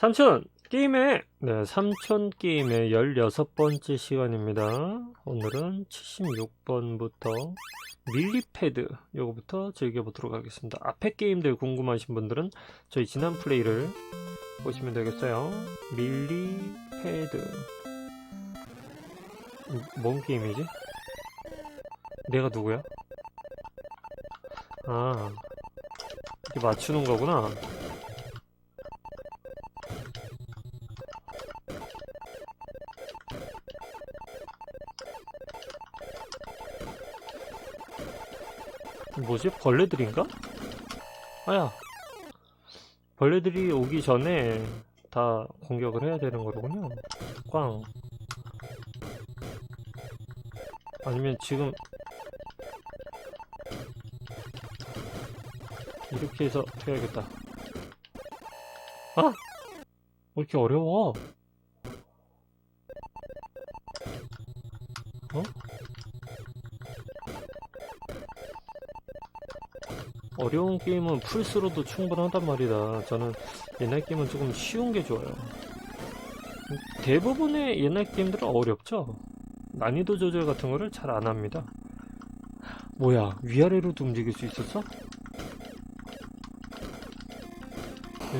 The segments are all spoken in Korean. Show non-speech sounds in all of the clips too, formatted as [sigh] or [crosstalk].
삼촌 게임의 네 삼촌 게임의 16번째 시간입니다. 오늘은 76번부터 밀리패드 요거부터 즐겨보도록 하겠습니다. 앞에 게임들 궁금하신 분들은 저희 지난 플레이를 보시면 되겠어요. 밀리패드. 음, 뭔 게임이지? 내가 누구야? 아 이게 맞추는 거구나 뭐지? 벌레들인가? 아야 벌레들이 오기 전에 다 공격을 해야 되는 거로군요 꽝 아니면 지금 이렇게 해서 해야겠다 아! 왜 이렇게 어려워 어? 어려운 게임은 풀스로도 충분하단 말이다. 저는 옛날 게임은 조금 쉬운 게 좋아요. 대부분의 옛날 게임들은 어렵죠? 난이도 조절 같은 거를 잘 안 합니다. 뭐야, 위아래로도 움직일 수 있었어?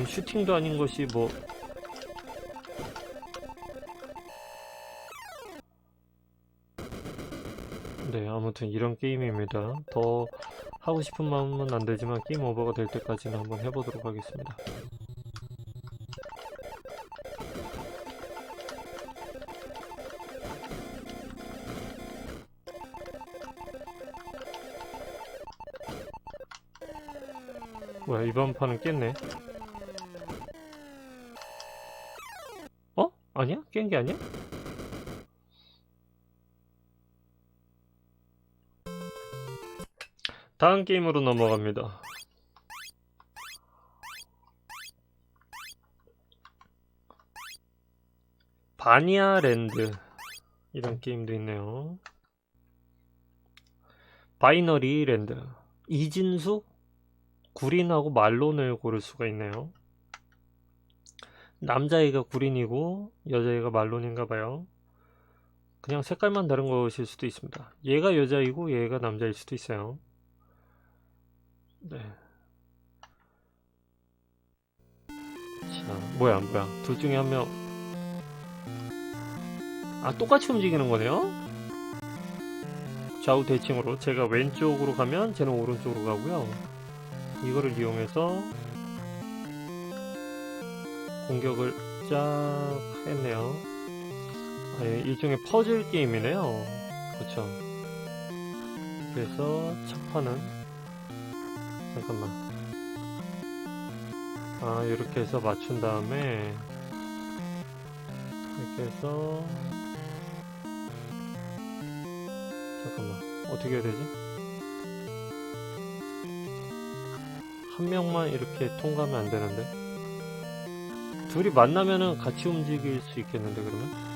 슈팅도 아닌 것이 뭐. 네, 아무튼 이런 게임입니다. 더 하고 싶은 마음은 안 되지만 게임 오버가 될 때까지는 한번 해보도록 하겠습니다. 뭐야 이번 판은 깼네 어? 아니야? 깬 게 아니야? 다음 게임으로 넘어갑니다. 바니아랜드 이런 게임도 있네요. 바이너리 랜드 이진수 구린하고 말론을 고를 수가 있네요. 남자애가 구린이고 여자애가 말론인가 봐요. 그냥 색깔만 다른 것일 수도 있습니다. 얘가 여자이고 얘가 남자일 수도 있어요. 네. 자, 뭐야, 뭐야. 둘 중에 한 명. 아, 똑같이 움직이는 거네요? 좌우 대칭으로. 제가 왼쪽으로 가면 쟤는 오른쪽으로 가고요. 이거를 이용해서 공격을 쫙 했네요. 아, 예, 일종의 퍼즐 게임이네요. 그쵸. 그래서 첫 판은 잠깐만 아 이렇게 해서 맞춘 다음에 이렇게 해서 잠깐만 어떻게 해야 되지? 한 명만 이렇게 통과하면 안 되는데 둘이 만나면은 같이 움직일 수 있겠는데 그러면?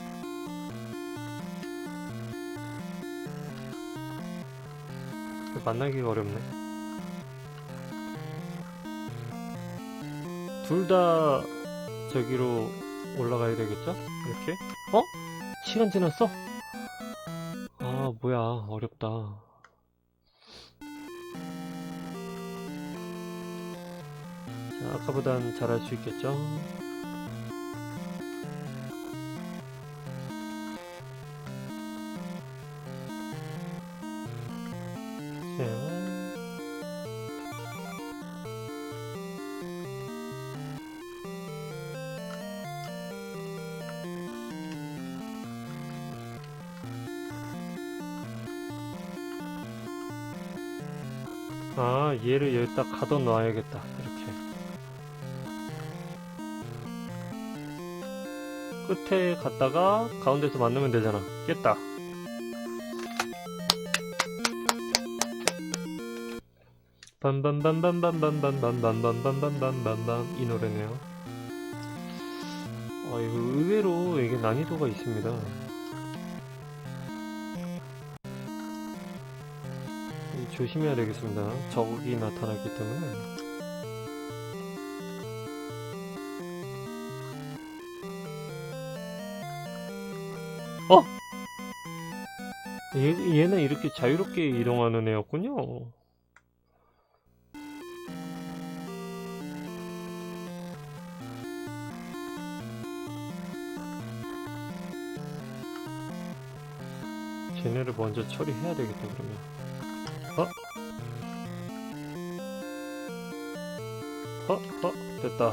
만나기가 어렵네 둘 다 저기로 올라가야 되겠죠? 이렇게? 어? 시간 지났어? 아 뭐야 어렵다 자 아까보단 잘할 수 있겠죠? 여기다 가둬 놔야겠다 이렇게. 끝에 갔다가 가운데서 만나면 되잖아. 깼다. 빰빰빰빰빰빰빰빰빰빰빰빰빰빰빰 이 노래네요. 아 이거 의외로 이게 난이도가 있습니다 조심해야 되겠습니다. 적이 나타났기 때문에. 어! 얘, 얘는 이렇게 자유롭게 이동하는 애였군요. 쟤네를 먼저 처리해야 되겠다 그러면 어? 어? 됐다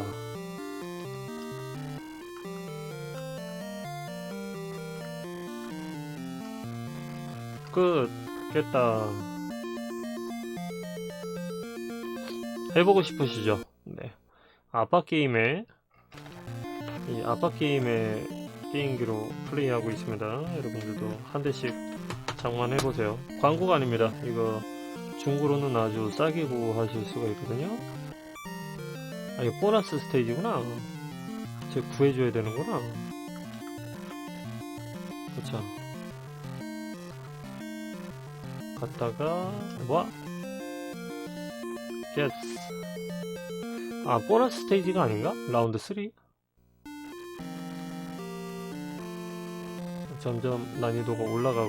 끝 깼다 해보고 싶으시죠? 네 아빠 게임에 이 아빠 게임의 게임기로 플레이하고 있습니다 여러분들도 한 대씩 장만해보세요 광고가 아닙니다 이거 중고로는 아주 싸게 구하실 수가 있거든요 아 이거 보너스 스테이지구나. 제가 구해줘야 되는구나. 그쵸 갔다가 뭐? 예스 아 보너스 스테이지가 아닌가? 라운드 3? 점점 난이도가 올라가고.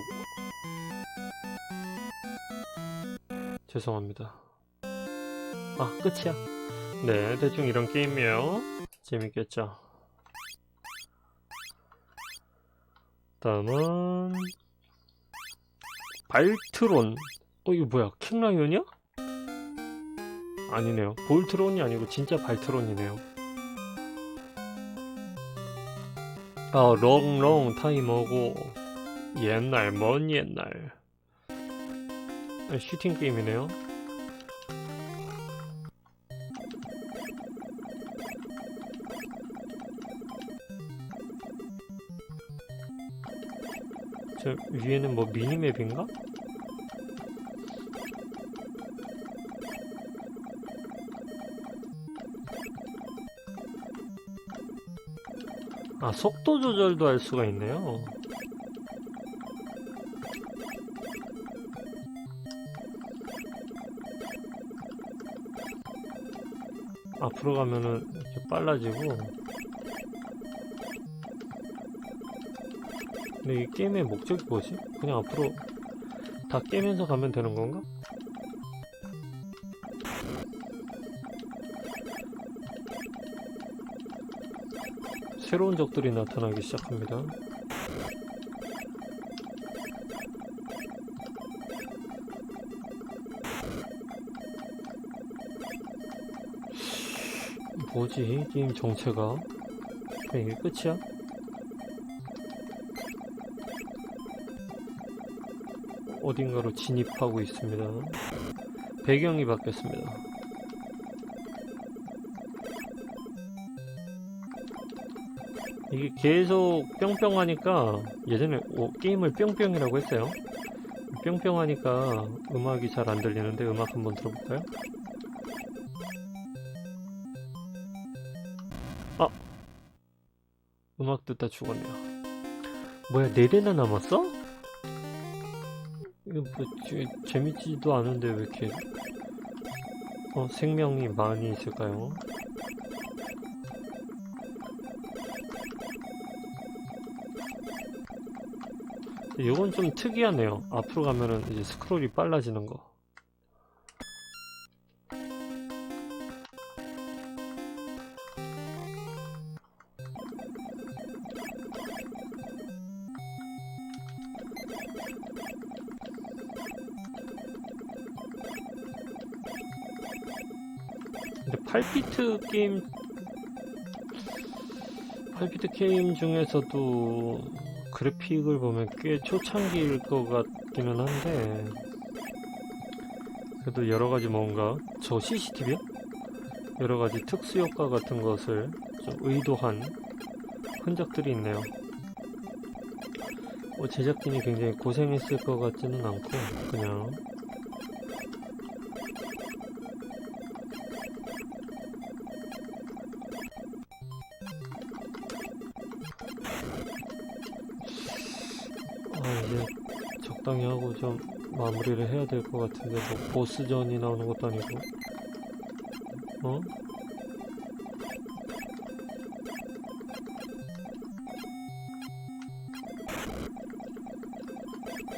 죄송합니다. 아 끝이야 네 대충 이런 게임이에요. 재밌겠죠? 다음은 발트론. 어 이거 뭐야? 킹라이언이야? 아니네요. 볼트론이 아니고 진짜 발트론이네요. 아 롱롱 타이머고 옛날 먼 옛날. 아, 슈팅 게임이네요 저 위에는 뭐 미니맵인가? 아 속도 조절도 할 수가 있네요 앞으로 가면은 이렇게 빨라지고 근데 이 게임의 목적이 뭐지? 그냥 앞으로 다 깨면서 가면 되는 건가? 새로운 적들이 나타나기 시작합니다. 뭐지? 게임 정체가? 그냥 이게 끝이야? 어딘가로 진입하고 있습니다. 배경이 바뀌었습니다. 이게 계속 뿅뿅 하니까 예전에 오, 게임을 뿅뿅이라고 했어요. 뿅뿅 하니까 음악이 잘 안 들리는데 음악 한번 들어볼까요? 아! 음악 듣다 죽었네요. 뭐야, 네 대나 남았어? 이거 뭐 재, 재밌지도 않은데 왜 이렇게 어, 생명이 많이 있을까요? 이건 좀 특이하네요. 앞으로 가면은 이제 스크롤이 빨라지는 거. 근데 8비트 게임 8비트 게임 중에서도 그래픽을 보면 꽤 초창기일 것 같기는 한데 그래도 여러가지 뭔가 저 CCTV요? 여러가지 특수 효과 같은 것을 좀 의도한 흔적들이 있네요 뭐 제작진이 굉장히 고생했을 것 같지는 않고 그냥 이제 적당히 하고 좀 마무리를 해야 될 것 같은데 뭐 보스전이 나오는 것도 아니고 어?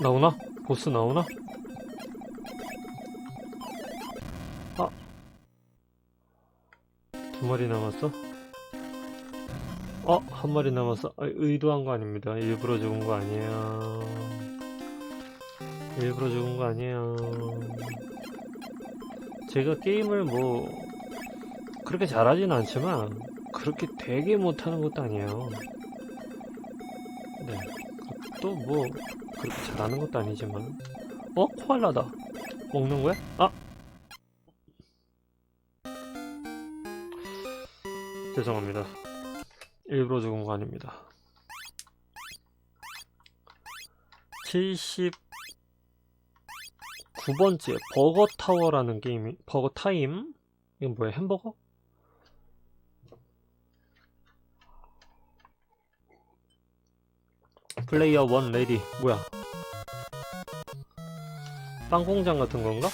나오나? 보스 나오나? 아. 두 마리 남았어? 어, 한 마리 남았어. 아, 의도한 거 아닙니다. 일부러 죽은 거 아니에요. 일부러 죽은 거 아니에요. 제가 게임을 뭐, 그렇게 잘하진 않지만, 그렇게 되게 못하는 것도 아니에요. 네. 또 뭐, 그렇게 잘하는 것도 아니지만. 어? 코알라다. 먹는 거야? 아! 죄송합니다. 일부러 죽은 거 아닙니다. 79번째 버거 타워라는 게임이 버거 타임? 이건 뭐야? 햄버거? 플레이어 원 레디 뭐야? 빵 공장 같은 건가?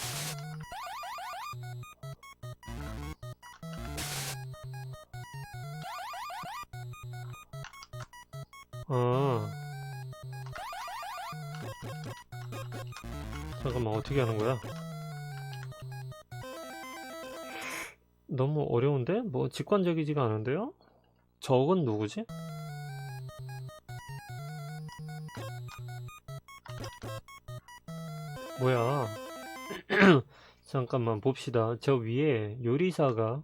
잠깐만, 어떻게 하는 거야? 너무 어려운데? 뭐, 직관적이지가 않은데요? 적은 누구지? 뭐야? [clears throat] 잠깐만, 봅시다. 저 위에 요리사가,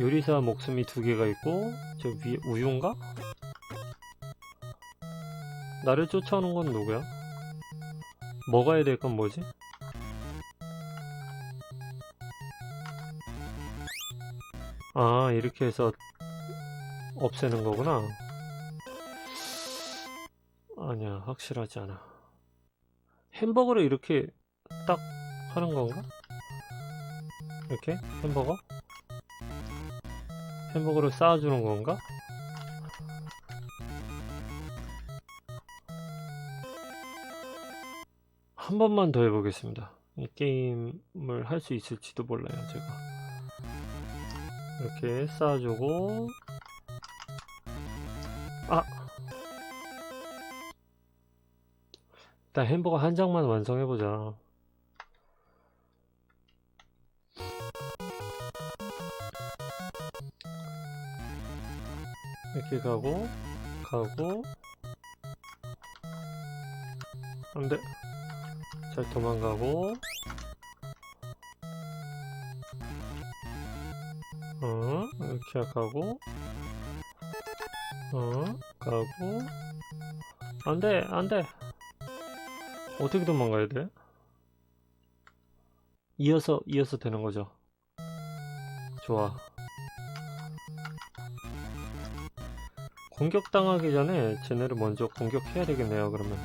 요리사 목숨이 두 개가 있고, 저 위에 우유인가? 나를 쫓아오는 건 누구야? 먹어야 될 건 뭐지? 아, 이렇게 해서 없애는 거구나. 아니야, 확실하지 않아. 햄버거를 이렇게 딱 하는 건가? 이렇게? 햄버거? 햄버거를 쌓아주는 건가? 한 번만 더 해보겠습니다. 이 게임을 할 수 있을지도 몰라요, 제가. 이렇게 쌓아주고, 아! 일단 햄버거 한 장만 완성해보자. 이렇게 가고, 가고, 안 돼. 잘 도망가고. 어 이렇게 가고. 어 가고. 안돼 안돼. 어떻게 도망가야 돼? 이어서 이어서 되는 거죠. 좋아. 공격당하기 전에 쟤네를 먼저 공격해야 되겠네요 그러면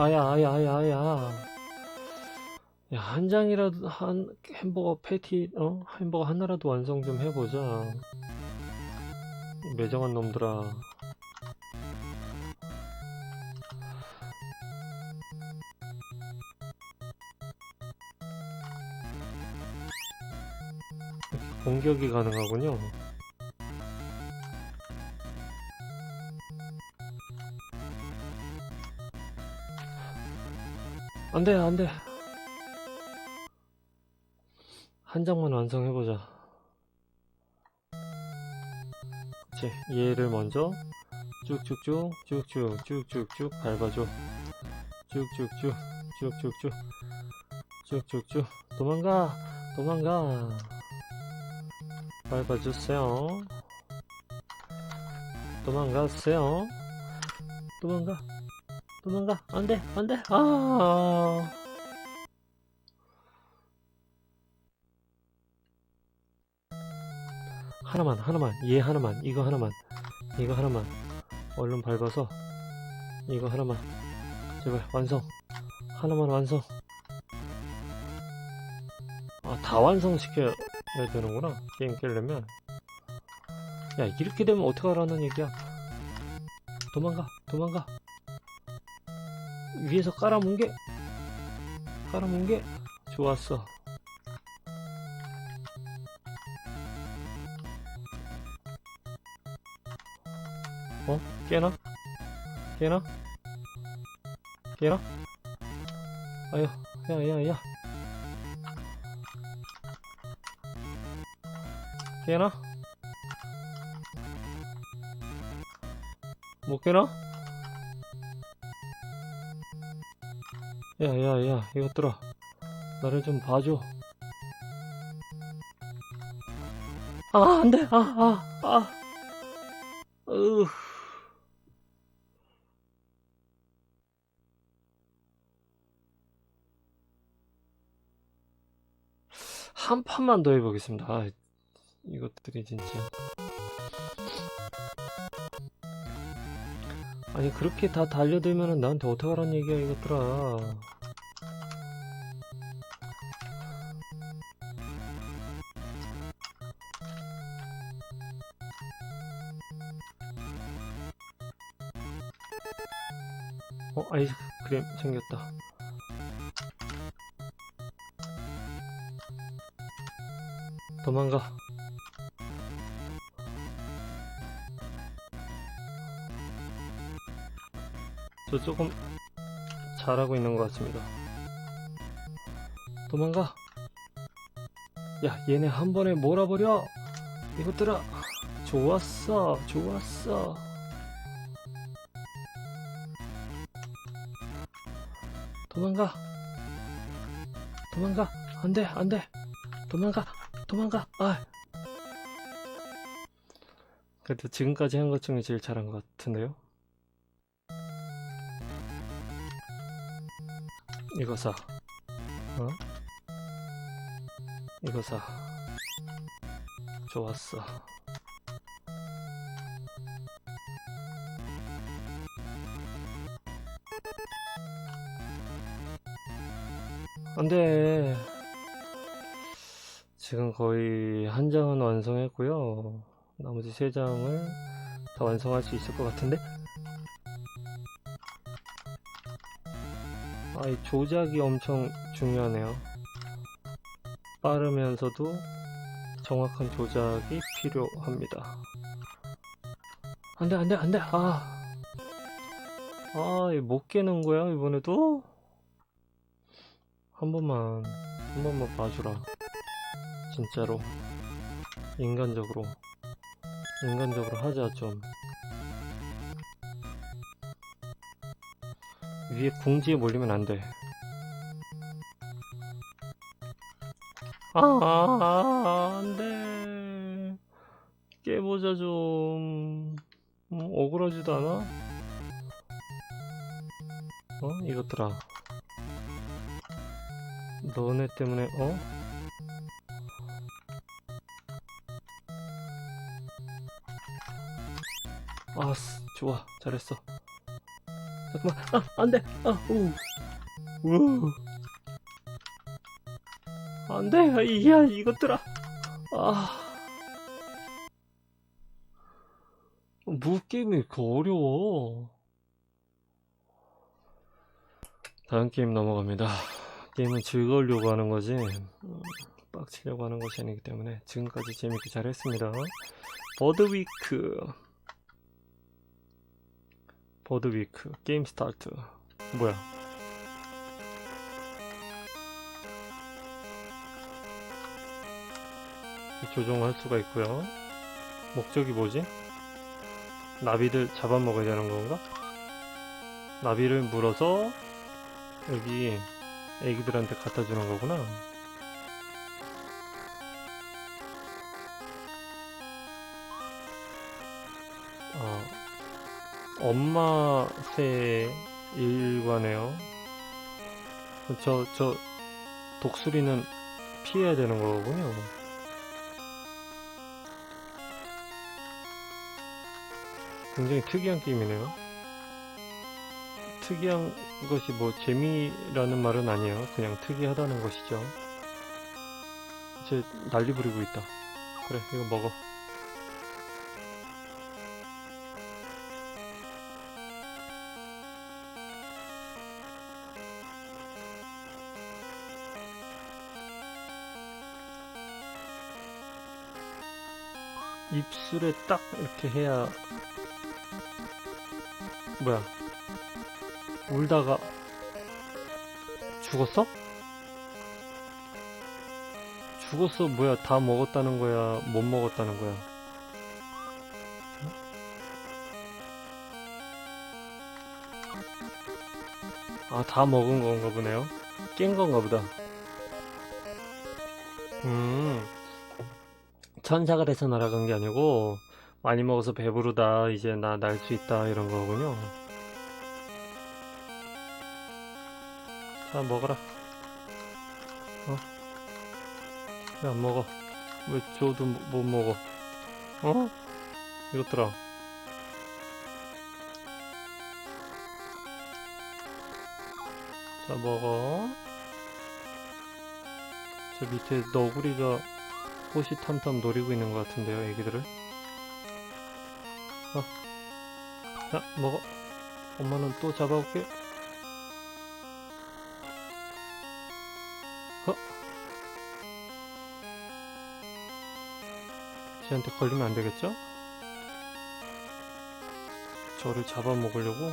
아야, 아야, 아야, 아야. 야, 한 장이라도, 한, 햄버거 패티, 어? 햄버거 하나라도 완성 좀 해보자. 이 매정한 놈들아. 공격이 가능하군요. 안 돼, 안 돼. 한 장만 완성해보자. 그치, 얘를 먼저 쭉쭉쭉, 쭉쭉, 쭉쭉쭉 밟아줘. 쭉쭉쭉, 쭉쭉쭉, 쭉쭉쭉. 도망가, 도망가. 밟아주세요. 도망가세요. 도망가. 도망가. 안돼 안돼. 아. 하나만 하나만. 얘 하나만 이거 하나만 이거 하나만. 얼른 밟아서 이거 하나만. 제발 완성. 하나만 완성. 아 다 완성시켜야 되는구나. 게임 깨려면. 야 이렇게 되면 어떡하라는 얘기야? 도망가 도망가 위에서 깔아문 게 깔아문 게 좋았어 어? 깨나? 깨나? 깨나? 아유, 야, 야, 야. 깨나? 못 깨나? 야, 야, 야, 이것들아. 나를 좀 봐줘. 아, 안 돼! 아, 아, 아. 으. 한 판만 더 해보겠습니다. 아, 이것들이 진짜. 아니, 그렇게 다 달려들면은 나한테 어떡하란 얘기야, 이것들아. 아이스크림 생겼다. 도망가. 저 조금 잘하고 있는 것 같습니다. 도망가. 야, 얘네 한 번에 몰아버려. 이것들아. 좋았어, 좋았어. 도망가. 도망가. 안 돼, 안 돼. 도망가. 도망가. 아. 그래도 지금까지 한 것 중에 제일 잘한 것 같은데요. 이거 사. 어? 이거 사. 좋았어. 안 돼. 지금 거의 한 장은 완성했고요. 나머지 세 장을 다 완성할 수 있을 것 같은데? 아, 이 조작이 엄청 중요하네요. 빠르면서도 정확한 조작이 필요합니다. 안 돼, 안 돼, 안 돼! 아. 아, 이거 못 깨는 거야, 이번에도? 한 번만, 한 번만 봐주라. 진짜로. 인간적으로. 인간적으로 하자, 좀. 위에 궁지에 몰리면 안 돼. 아, 안 돼. 깨보자, 좀. 음, 억울하지도 않아? 어? 이것들아. 너네 때문에, 어? 아, 쓰, 좋아. 잘했어. 잠깐만. 아, 안 돼. 아, 우. 우. 안 돼. 아, 이야, 이것들아. 아. 무 게임이 이렇게 어려워. 다음 게임 넘어갑니다. 게임은 즐거우려고 하는 거지, 음, 빡치려고 하는 것이 아니기 때문에 지금까지 재밌게 잘했습니다. 버드위크. 버드위크. 게임 스타트. 뭐야? 조종할 수가 있고요. 목적이 뭐지? 나비들 잡아먹어야 되는 건가? 나비를 물어서 여기 애기들한테 갖다 주는 거구나. 아, 엄마 새 일과네요. 저, 저, 독수리는 피해야 되는 거군요. 굉장히 특이한 게임이네요. 특이한 것이 뭐 재미라는 말은 아니에요. 그냥 특이하다는 것이죠. 이제 난리 부리고 있다. 그래, 이거 먹어. 입술에 딱 이렇게 해야 뭐야? 울다가 죽었어? 죽었어. 뭐야 다 먹었다는 거야 못 먹었다는 거야? 아 다 먹은 건가 보네요. 깬 건가 보다. 음. 천사가 돼서 날아간 게 아니고 많이 먹어서 배부르다 이제 나 날 수 있다 이런 거군요 자 먹어라 어? 왜 안 먹어? 왜 줘도 못 먹어? 어? 이것들아. 자, 먹어. 저 밑에 너구리가 호시탐탐 노리고 있는 것 같은데요, 애기들을. 어. 자, 먹어. 엄마는 또 잡아올게. 어? 쟤한테 걸리면 안 되겠죠? 저를 잡아먹으려고.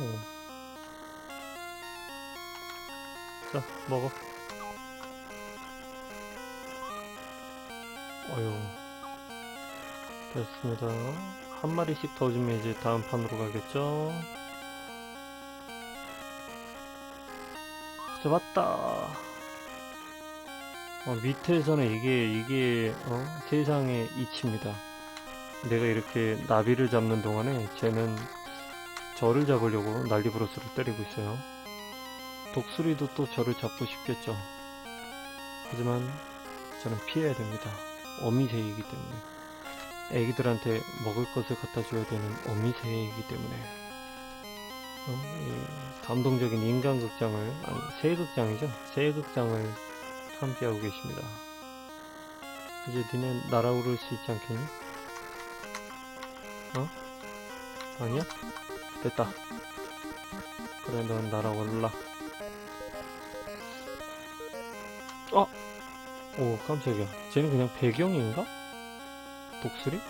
자, 먹어. 어휴. 됐습니다. 한 마리씩 더 주면 이제 다음 판으로 가겠죠? 잡았다. 어, 밑에서는 이게, 이게, 어, 세상의 이치입니다. 내가 이렇게 나비를 잡는 동안에 쟤는 저를 잡으려고 난리부르스를 때리고 있어요. 독수리도 또 저를 잡고 싶겠죠. 하지만 저는 피해야 됩니다. 어미새이기 때문에. 애기들한테 먹을 것을 갖다 줘야 되는 어미새이기 때문에. 어, 이 감동적인 인간극장을, 아니, 새극장이죠. 새극장을 함께하고 계십니다. 이제 니네 날아오를 수 있지 않겠니? 어? 아니야? 됐다. 그래, 넌 날아올라. 어? 오, 깜짝이야. 쟤는 그냥 배경인가? 독수리?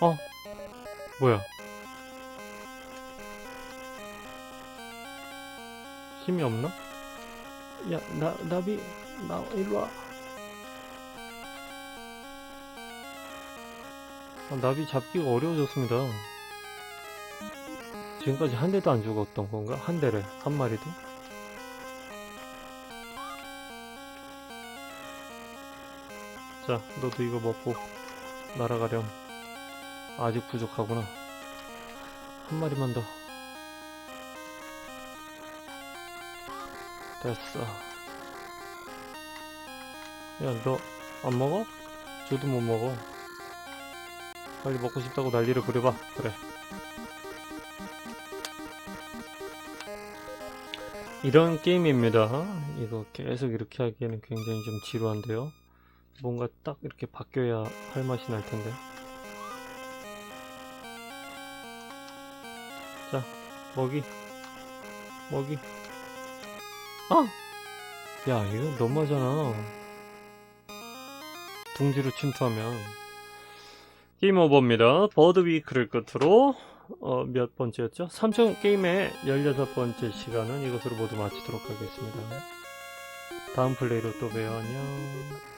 어? 뭐야? 힘이 없나? 야, 나, 나비, 나, 일로 와. 아, 나비 잡기가 어려워졌습니다. 지금까지 한 대도 안 죽었던 건가? 한 대래, 한 마리도? 자, 너도 이거 먹고 날아가렴. 아직 부족하구나. 한 마리만 더. 됐어. 야, 너 안 먹어? 저도 못 먹어. 빨리 먹고 싶다고 난리를 부려봐. 그래. 이런 게임입니다. 이거 계속 이렇게 하기에는 굉장히 좀 지루한데요. 뭔가 딱 이렇게 바뀌어야 할 맛이 날 텐데. 먹이. 먹이. 아! 야, 이거 너무하잖아. 둥지로 침투하면. 게임 오버입니다. 버드 위크를 끝으로, 어, 몇 번째였죠? 삼성 게임의 16번째 시간은 이것으로 모두 마치도록 하겠습니다. 다음 플레이로 또 봬요. 안녕.